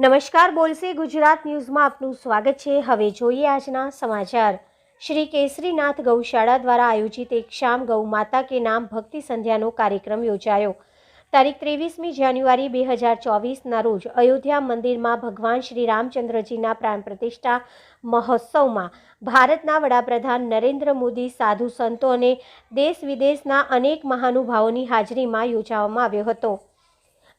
નમસ્કાર બોલશે ગુજરાત ન્યૂઝમાં આપનું સ્વાગત છે. હવે જોઈએ આજના સમાચાર. શ્રી કેસરીનાથ ગૌશાળા દ્વારા આયોજિત એક શામ ગૌ માતા કે નામ ભક્તિ સંધ્યાનો કાર્યક્રમ યોજાયો. તારીખ ત્રેવીસમી જાન્યુઆરી બે હજાર ચોવીસના રોજ અયોધ્યા મંદિરમાં ભગવાન શ્રી રામચંદ્રજીના પ્રાણ પ્રતિષ્ઠા મહોત્સવમાં ભારતના વડાપ્રધાન નરેન્દ્ર મોદી, સાધુ સંતો અને દેશ વિદેશના અનેક મહાનુભાવોની હાજરીમાં યોજવામાં આવ્યો હતો.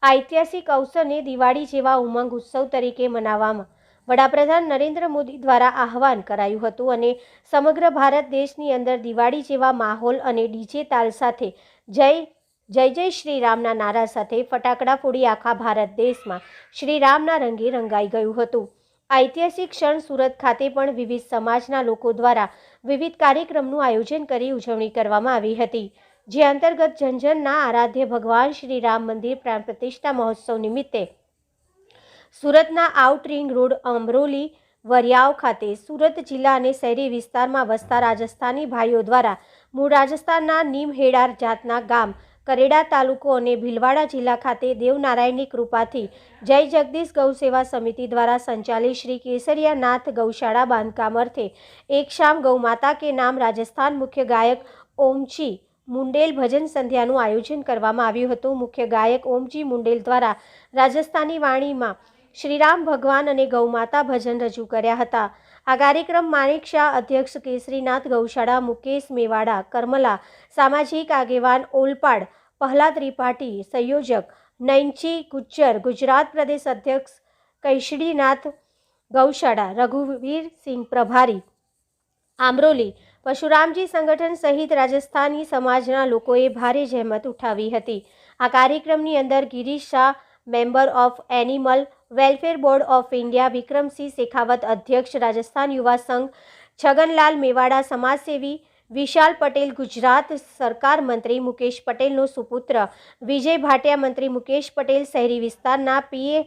ઐતિહાસિક અવસરને દિવાળી જેવા ઉમંગ ઉત્સવ તરીકે મનાવવામાં વડાપ્રધાન નરેન્દ્ર મોદી દ્વારા આહવાન કરાયું હતું અને સમગ્ર ભારત દેશની અંદર દિવાળી જેવા માહોલ અને ડીજે તાલ સાથે જય જય જય શ્રી રામના નારા સાથે ફટાકડા ફોડી આખા ભારત દેશમાં શ્રી રામના રંગે રંગાઈ ગયું હતું. ઐતિહાસિક ક્ષણ સુરત ખાતે પણ વિવિધ સમાજના લોકો દ્વારા વિવિધ કાર્યક્રમનું આયોજન કરી ઉજવણી કરવામાં આવી હતી. જે અંતર્ગત ઝંઝરના આરાધ્ય ભગવાન શ્રી રામ મંદિર પ્રાણ પ્રતિષ્ઠા મહોત્સવ નિમિત્તે સુરતના out ring road Amroli Variyav ખાતે સુરત જિલ્લા અને શહેરી વિસ્તારમાં વસતા રાજસ્થાની ભાઈઓ દ્વારા મૂળ રાજસ્થાનના નીમહેડાર જાતના ગામ, કરેડા તાલુકો અને ભીલવાડા જિલ્લા ખાતે દેવનારાયણની કૃપાથી જય જગદીશ ગૌ સેવા સમિતિ દ્વારા સંચાલિત શ્રી કેસરિયાનાથ ગૌશાળા બાંધકામ અર્થે એક શામ ગૌ કે નામ રાજસ્થાન મુખ્ય ગાયક ઓમચી મુંડેલ ભજન સંધ્યાનું આયોજન કરવામાં આવ્યું હતું. મુખ્ય ગાયક ઓમજી મુંડેલ દ્વારા રાજસ્થાની વાણીમાં શ્રીરામ ભગવાન અને ગૌમાતા ભજન રજૂ કર્યા હતા. આ કાર્યક્રમ માણેક શાહ, અધ્યક્ષ કેસરીનાથ ગૌશાળા, મુકેશ મેવાડા, કરમલા, સામાજિક આગેવાન ઓલપાડ, પહલા ત્રિપાઠી, સંયોજક નૈંચી ગુજ્જર, ગુજરાત પ્રદેશ અધ્યક્ષ કૈશડીનાથ ગૌશાળા, રઘુવીર સિંહ પ્રભારી, આમરોલી પરશુરામજી સંગઠન સહિત રાજસ્થાની સમાજના લોકોએ ભારે જહેમત ઉઠાવી હતી. આ કાર્યક્રમની અંદર Girish Shah, member of animal welfare board of India, Vikramsinh Shekhawat અધ્યક્ષ, રાજસ્થાન યુવા સંઘ, છગનલાલ મેવાડા સમાજસેવી, વિશાલ પટેલ ગુજરાત સરકાર મંત્રી મુકેશ પટેલનો સુપુત્ર, વિજય ભાટિયા મંત્રી મુકેશ પટેલ શહેરી વિસ્તારના પીએ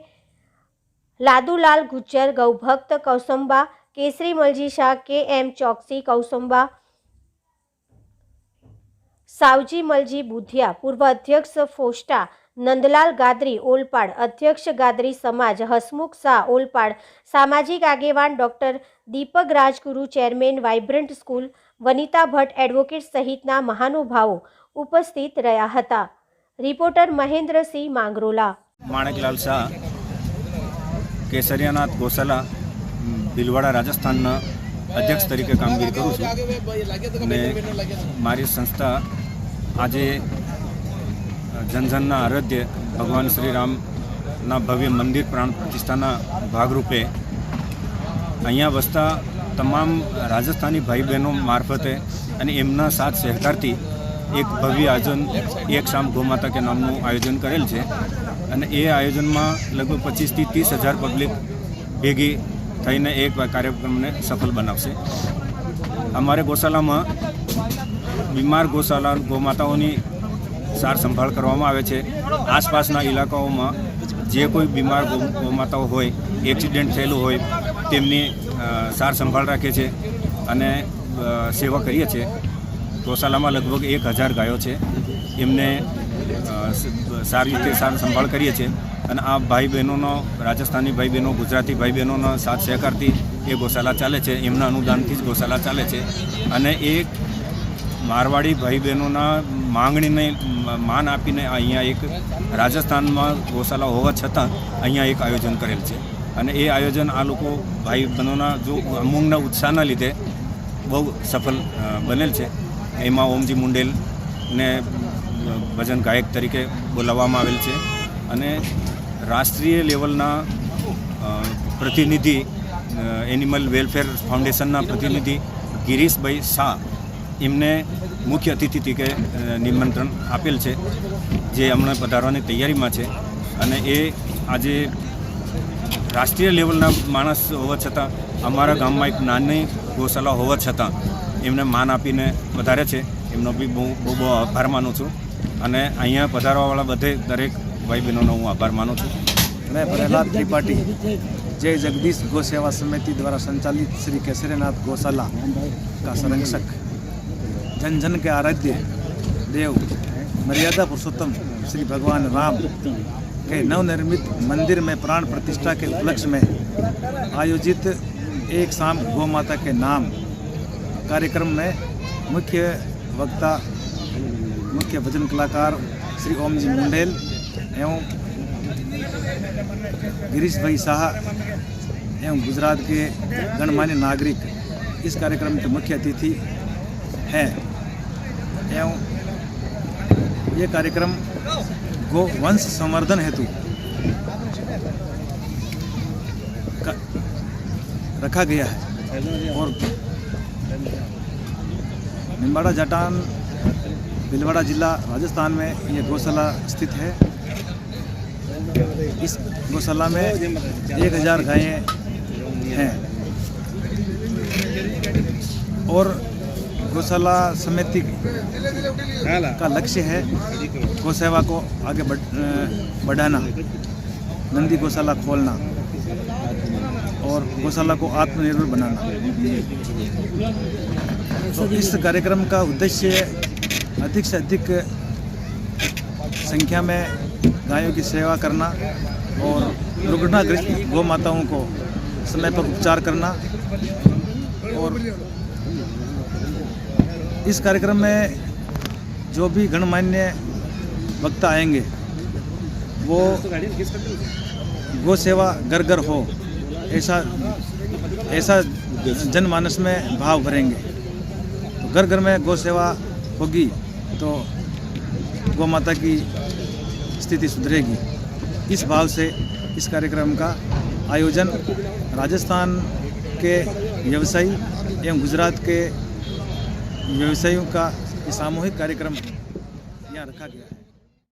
લાદુલાલ ગુજ્જર, ગૌભક્ત કૌસંબા કેસરી, મલજી શાહ, કે એમ ચોકસી, કૌસુંબા, સાવજી, મલજી, બુધિયા, પૂર્વ અધ્યક્ષ ફોસ્ટા, નંદલાલ ગાદરી, ઓલપાડ, અધ્યક્ષ ગાદરી સમાજ, હસમુખ શાહ, ઓલપાડ, સામાજિક આગેવાન doctor Deepak Rajguru, chairman vibrant school, Vanita Bhatt advocate સહિતના મહાનુભાવો ઉપસ્થિત રહ્યા હતા. રિપોર્ટર મહેન્દ્રસિંહ માંગરોલા. માણેકલાલ શાહ, કેસરિયાનાથ ગોશાલા ભીલવાડા રાજસ્થાનના અધ્યક્ષ તરીકે કામગીરી કરું છું. અને મારી સંસ્થા આજે જનજનના આરાધ્ય ભગવાન શ્રી રામના ભવ્ય મંદિર પ્રાણ પ્રતિષ્ઠાના ભાગરૂપે અહીંયા વસતા તમામ રાજસ્થાની ભાઈ બહેનો મારફતે અને એમના સાથ સહકારથી એક ભવ્ય આયોજન, એક શામ ગોમાતા કે નામનું આયોજન કરેલ છે. અને એ આયોજનમાં લગભગ પચીસથી ત્રીસ હજાર પબ્લિક ભેગી થઈને એક કાર્યક્રમને સફળ બનાવશે. અમારે ગૌશાલામાં બીમાર ગૌશાલા ગૌમાતાઓની સાર સંભાળ કરવામાં આવે છે. આસપાસના ઇલાકાઓમાં જે કોઈ બીમાર ગૌમાતાઓ હોય, એક્સિડન્ટ થયેલું હોય, તેમની સાર સંભાળ રાખે છે અને સેવા કરીએ છીએ. ગૌશાલામાં લગભગ એક હજાર ગાયો છે. એમને સારી રીતે સાર સંભાળ કરીએ છીએ. અને આ ભાઈ બહેનોનો, રાજસ્થાની ભાઈ બહેનો, ગુજરાતી ભાઈ બહેનોનો સાથ સહકારથી એ ગૌશાલા ચાલે છે, એમના અનુદાનથી જ ગૌશાલા ચાલે છે. અને એ મારવાડી ભાઈ બહેનોના માંગણીને, માન આપીને અહીંયા એક રાજસ્થાનમાં ગૌશાલા હોવા છતાં અહીંયા એક આયોજન કરેલ છે. અને એ આયોજન આ લોકો ભાઈ બહેનોના જો અમુકના ઉત્સાહના લીધે બહુ સફળ બનેલ છે. એમાં ઓમજી મુંડેલને ભજન ગાયક તરીકે બોલાવવામાં આવેલ છે. અને રાષ્ટ્રીય લેવલના પ્રતિનિધિ એનિમલ વેલફેર ફાઉન્ડેશનના પ્રતિનિધિ ગિરીશભાઈ શાહ એમને મુખ્ય અતિથિ તરીકે નિમંત્રણ આપેલ છે, જે હમણાં પધારવાની તૈયારીમાં છે. અને એ આજે રાષ્ટ્રીય લેવલના માણસ હોવા છતાં, અમારા ગામમાં એક નાની ગૌશાલા હોવા છતાં એમને માન આપીને વધારે છે. એમનો બી બહુ બહુ બહુ આભાર માનું છું. અને અહીંયા પધારવાવાળા બધે દરેક ભાઈ બહેનોનો હું આભાર માનું છું मैं प्रहलाद त्रिपाठी जय जगदीश गौ सेवा समिति द्वारा संचालित श्री केसरीनाथ गौशाला का संरक्षक जन जन के आराध्य देव मर्यादा पुरुषोत्तम श्री भगवान राम के नवनिर्मित मंदिर में प्राण प्रतिष्ठा के उपलक्ष्य में आयोजित एक शाम गौ माता के नाम कार्यक्रम में मुख्य वक्ता मुख्य भजन कलाकार श्री ओम जी मुंडेल एवं गिरीश भाई शाह एवं गुजरात के गणमान्य नागरिक इस कार्यक्रम के मुख्य अतिथि हैं। एवं ये कार्यक्रम गो वंश संवर्धन हेतु रखा गया है। और निम्बाड़ा जटान, भीलवाड़ा जिला, राजस्थान में ये गौशाला स्थित है। इस गौशाला में एक हज़ार गायें हैं। और गौशाला समिति का लक्ष्य है गौ सेवा को आगे बढ़ बढ़ाना, नंदी गौशाला खोलना और गौशाला को आत्मनिर्भर बनाना। तो इस कार्यक्रम का उद्देश्य अधिक से अधिक संख्या में गायों की सेवा करना और दुर्घटनाग्रस्त गौ माताओं को समय पर उपचार करना और इस कार्यक्रम में जो भी गणमान्य वक्ता आएँगे, वो गौ सेवा घर घर हो, ऐसा ऐसा जनमानस में भाव भरेंगे। तो घर घर में गौ सेवा होगी तो गौ माता की स्थिति सुधरेगी। इस भाव से इस कार्यक्रम का आयोजन राजस्थान के व्यवसायी एवं गुजरात के व्यवसायियों का सामूहिक कार्यक्रम यहाँ रखा गया है।